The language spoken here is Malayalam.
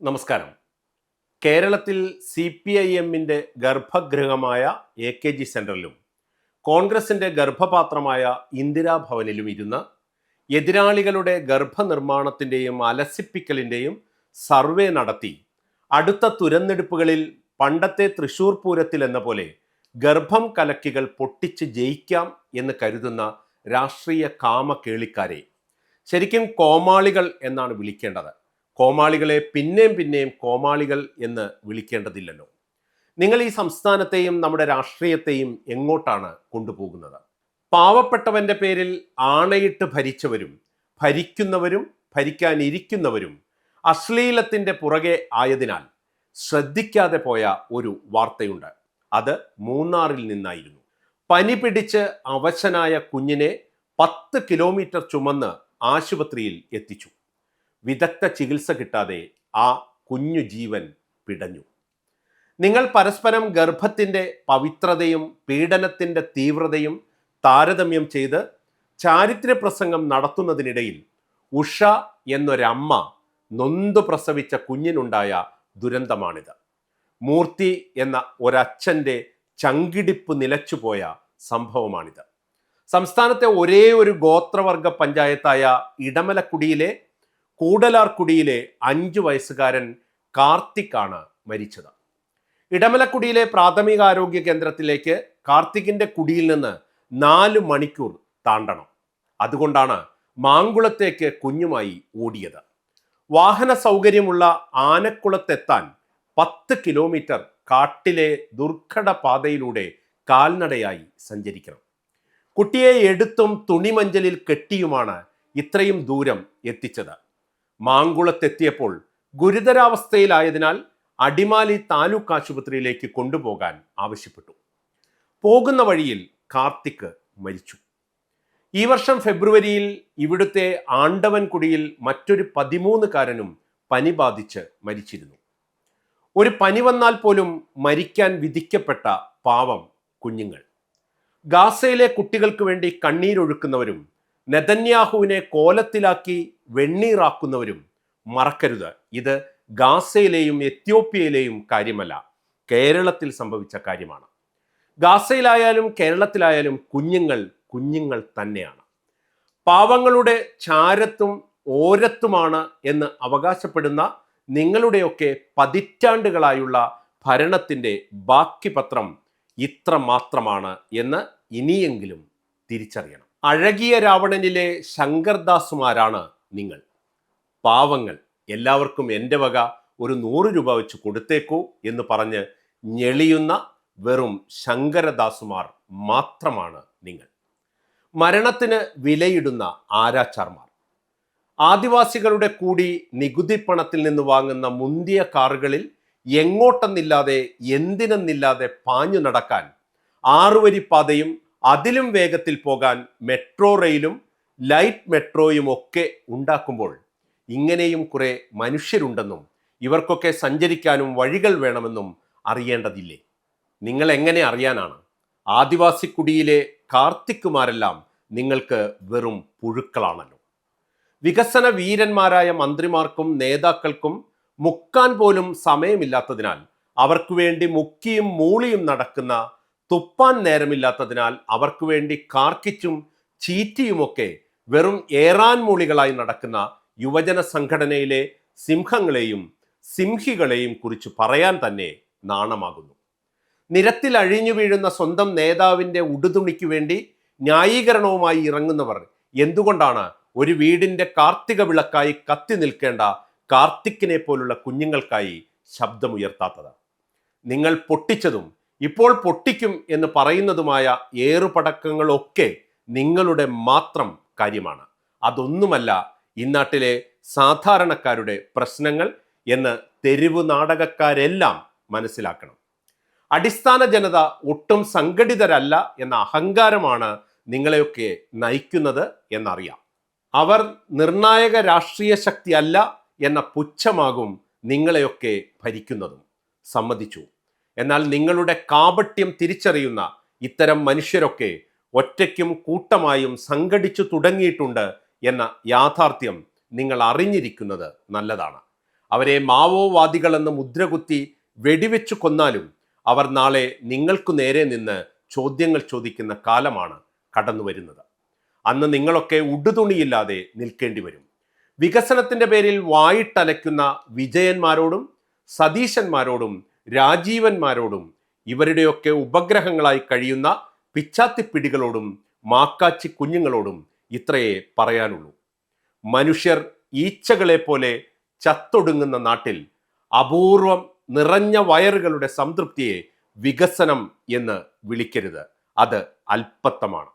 നമസ്കാരം. കേരളത്തിൽ സി പി ഐ എമ്മിന്റെ ഗർഭഗൃഹമായ എ കെ ജി സെന്ററിലും കോൺഗ്രസിന്റെ ഗർഭപാത്രമായ ഇന്ദിരാഭവനിലും ഇരുന്ന് എതിരാളികളുടെ ഗർഭനിർമ്മാണത്തിന്റെയും അലസിപ്പിക്കലിന്റെയും സർവേ നടത്തി അടുത്ത തുരന്നെടുപ്പുകളിൽ പണ്ടത്തെ തൃശൂർ പൂരത്തിൽ എന്ന പോലെ ഗർഭം കലക്കികൾ പൊട്ടിച്ച് ജയിക്കാം എന്ന് കരുതുന്ന രാഷ്ട്രീയ കാമ കേളിക്കാരെ ശരിക്കും കോമാളികൾ എന്നാണ് വിളിക്കേണ്ടത്. കോമാളികളെ പിന്നെയും പിന്നെയും കോമാളികൾ എന്ന് വിളിക്കേണ്ടതില്ലല്ലോ. നിങ്ങൾ ഈ സംസ്ഥാനത്തെയും നമ്മുടെ രാഷ്ട്രീയത്തെയും എങ്ങോട്ടാണ് കൊണ്ടുപോകുന്നത്? പാവപ്പെട്ടവന്റെ പേരിൽ ആണയിട്ട് ഭരിച്ചവരും ഭരിക്കുന്നവരും ഭരിക്കാനിരിക്കുന്നവരും അശ്ലീലത്തിന്റെ പുറകെ ആയതിനാൽ ശ്രദ്ധിക്കാതെ പോയ ഒരു വാർത്തയുണ്ട്. അത് മൂന്നാറിൽ നിന്നായിരുന്നു. പനി പിടിച്ച് അവശനായ കുഞ്ഞിനെ പത്ത് കിലോമീറ്റർ ചുമന്ന് ആശുപത്രിയിൽ എത്തിച്ചു. വിദഗ്ധ ചികിത്സ കിട്ടാതെ ആ കുഞ്ഞു ജീവൻ പിടഞ്ഞു. നിങ്ങൾ പരസ്പരം ഗർഭത്തിന്റെ പവിത്രതയും പീഡനത്തിന്റെ തീവ്രതയും താരതമ്യം ചെയ്ത് ചാരിത്ര്യ പ്രസംഗം നടത്തുന്നതിനിടയിൽ ഉഷ എന്നൊരമ്മ നൊന്തു പ്രസവിച്ച കുഞ്ഞിനുണ്ടായ ദുരന്തമാണിത്. മൂർത്തി എന്ന ഒരച്ഛന്റെ ചങ്കിടിപ്പ് നിലച്ചുപോയ സംഭവമാണിത്. സംസ്ഥാനത്തെ ഒരേ ഒരു ഗോത്രവർഗ പഞ്ചായത്തായ ഇടമലക്കുടിയിലെ കൂടലാർക്കുടിയിലെ അഞ്ചു വയസ്സുകാരൻ കാർത്തിക്കാണ് മരിച്ചത്. ഇടമലക്കുടിയിലെ പ്രാഥമികാരോഗ്യ കേന്ദ്രത്തിലേക്ക് കാർത്തികിന്റെ കുടിയിൽ നിന്ന് നാല് മണിക്കൂർ താണ്ടണം. അതുകൊണ്ടാണ് മാങ്കുളത്തേക്ക് കുഞ്ഞുമായി ഓടിയത്. വാഹന സൗകര്യമുള്ള ആനക്കുളത്തെത്താൻ പത്ത് കിലോമീറ്റർ കാട്ടിലെ ദുർഘട പാതയിലൂടെ കാൽനടയായി സഞ്ചരിക്കണം. കുട്ടിയെ എടുത്തും തുണിമഞ്ചലിൽ കെട്ടിയുമാണ് ഇത്രയും ദൂരം എത്തിച്ചത്. മാങ്കുളത്തെത്തിയപ്പോൾ ഗുരുതരാവസ്ഥയിലായതിനാൽ അടിമാലി താലൂക്ക് ആശുപത്രിയിലേക്ക് കൊണ്ടുപോകാൻ ആവശ്യപ്പെട്ടു. പോകുന്ന വഴിയിൽ കാർത്തിക് മരിച്ചു. ഈ വർഷം ഫെബ്രുവരിയിൽ ഇവിടുത്തെ ആണ്ടവൻകുടിയിൽ മറ്റൊരു പതിമൂന്നുകാരനും പനി ബാധിച്ച് മരിച്ചിരുന്നു. ഒരു പനി വന്നാൽ പോലും മരിക്കാൻ വിധിക്കപ്പെട്ട പാവം കുഞ്ഞുങ്ങൾ. ഗാസയിലെ കുട്ടികൾക്ക് വേണ്ടി കണ്ണീരൊഴുക്കുന്നവരും നെതന്യാഹുവിനെ കോലത്തിലാക്കി വെണ്ണീറാക്കുന്നവരും മറക്കരുത്. ഇത് ഗാസയിലെയും എത്യോപ്യയിലെയും കാര്യമല്ല. കേരളത്തിൽ സംഭവിച്ച കാര്യമാണ്. ഗാസയിലായാലും കേരളത്തിലായാലും കുഞ്ഞുങ്ങൾ കുഞ്ഞുങ്ങൾ തന്നെയാണ്. പാവങ്ങളുടെ ചാരത്തും ഓരത്തുമാണ് എന്ന് അവകാശപ്പെടുന്ന നിങ്ങളുടെയൊക്കെ പതിറ്റാണ്ടുകളായുള്ള ഭരണത്തിന്റെ ബാക്കി പത്രം ഇത്ര മാത്രമാണ് എന്ന് ഇനിയെങ്കിലും തിരിച്ചറിയണം. അഴകിയ രാവണനിലെ ശങ്കർദാസുമാരാണ് നിങ്ങൾ. പാവങ്ങൾ എല്ലാവർക്കും എന്റെ വക ഒരു നൂറ് രൂപ വെച്ച് കൊടുത്തേക്കൂ എന്ന് പറഞ്ഞ് ഞെളിയുന്ന വെറും ശങ്കരദാസുമാർ മാത്രമാണ് നിങ്ങൾ. മരണത്തിന് വിലയിടുന്ന ആരാച്ചാർമാർ. ആദിവാസികളുടെ കൂടി നികുതി പണത്തിൽ നിന്ന് വാങ്ങുന്ന മുന്തിയ കാറുകളിൽ എങ്ങോട്ടെന്നില്ലാതെ എന്തിനെന്നില്ലാതെ പാഞ്ഞു നടക്കാൻ ആറുവരി പാതയും അതിലും വേഗത്തിൽ പോകാൻ മെട്രോ റെയിലും ലൈറ്റ് മെട്രോയും ഒക്കെ ഉണ്ടാക്കുമ്പോൾ ഇങ്ങനെയും കുറെ മനുഷ്യരുണ്ടെന്നും ഇവർക്കൊക്കെ സഞ്ചരിക്കാനും വഴികൾ വേണമെന്നും അറിയേണ്ടതില്ലേ? നിങ്ങൾ എങ്ങനെ അറിയാനാണ്? ആദിവാസി കുടിയിലെ കാർത്തിക്കുമാരെല്ലാം നിങ്ങൾക്ക് വെറും പുഴുക്കളാണല്ലോ. വികസന വീരന്മാരായ മന്ത്രിമാർക്കും നേതാക്കൾക്കും മുക്കാൻ പോലും സമയമില്ലാത്തതിനാൽ അവർക്ക് വേണ്ടി മുക്കിയും മൂളിയും നടക്കുന്ന തുപ്പാൻ നേരമില്ലാത്തതിനാൽ അവർക്ക് വേണ്ടി കാർക്കിച്ചും ചീറ്റിയുമൊക്കെ വെറും ഏറാൻ മൂളികളായി നടക്കുന്ന യുവജന സംഘടനയിലെ സിംഹങ്ങളെയും സിംഹികളെയും കുറിച്ച് പറയാൻ തന്നെ നാണമാകുന്നു. നിരത്തിൽ അഴിഞ്ഞു വീഴുന്ന സ്വന്തം നേതാവിന്റെ ഉടുതുണിക്ക് വേണ്ടി ന്യായീകരണവുമായി ഇറങ്ങുന്നവർ എന്തുകൊണ്ടാണ് ഒരു വീടിന്റെ കാർത്തിക വിളക്കായി കത്തി നിൽക്കേണ്ട കാർത്തിക്കിനെ പോലുള്ള കുഞ്ഞുങ്ങൾക്കായി ശബ്ദമുയർത്താത്തത്? നിങ്ങൾ പൊട്ടിച്ചതും ഇപ്പോൾ പൊട്ടിക്കും എന്ന് പറയുന്നതുമായ ഏറുപടക്കങ്ങളൊക്കെ നിങ്ങളുടെ മാത്രം കാര്യമാണ്. അതൊന്നുമല്ല ഇന്നാട്ടിലെ സാധാരണക്കാരുടെ പ്രശ്നങ്ങൾ എന്ന് തെരുവു നാടകക്കാരെല്ലാം മനസ്സിലാക്കണം. അടിസ്ഥാന ജനത ഒട്ടും സംഘടിതരല്ല എന്ന അഹങ്കാരമാണ് നിങ്ങളെയൊക്കെ നയിക്കുന്നത് എന്നറിയാം. അവർ നിർണായക രാഷ്ട്രീയ ശക്തിയല്ല എന്ന പുച്ഛമാകും നിങ്ങളെയൊക്കെ ഭരിക്കുന്നതും. സമ്മതിച്ചു. എന്നാൽ നിങ്ങളുടെ കാപട്യം തിരിച്ചറിയുന്ന ഇത്തരം മനുഷ്യരൊക്കെ ഒറ്റയ്ക്കും കൂട്ടമായും സംഘടിച്ചു തുടങ്ങിയിട്ടുണ്ട് എന്ന യാഥാർത്ഥ്യം നിങ്ങൾ അറിഞ്ഞിരിക്കുന്നത് നല്ലതാണ്. അവരെ മാവോവാദികളെന്ന് മുദ്രകുത്തി വെടിവെച്ചു കൊന്നാലും അവർ നാളെ നിങ്ങൾക്കു നേരെ നിന്ന് ചോദ്യങ്ങൾ ചോദിക്കുന്ന കാലമാണ് കടന്നു വരുന്നത്. അന്ന് നിങ്ങളൊക്കെ ഉടുതുണിയില്ലാതെ നിൽക്കേണ്ടി വരും. വികസനത്തിന്റെ പേരിൽ വായിട്ടലയ്ക്കുന്ന വിജയന്മാരോടും സതീശന്മാരോടും രാജീവന്മാരോടും ഇവരുടെയൊക്കെ ഉപഗ്രഹങ്ങളായി കഴിയുന്ന പിച്ചാത്തിപ്പിടികളോടും മാക്കാച്ചി കുഞ്ഞുങ്ങളോടും ഇത്രയേ പറയാനുള്ളൂ. മനുഷ്യർ ഈച്ചകളെ പോലെ ചത്തൊടുങ്ങുന്ന നാട്ടിൽ അപൂർവം നിറഞ്ഞ വയറുകളുടെ സംതൃപ്തിയെ വികസനം എന്ന് വിളിക്കരുത്. അത് അല്പത്തമാണ്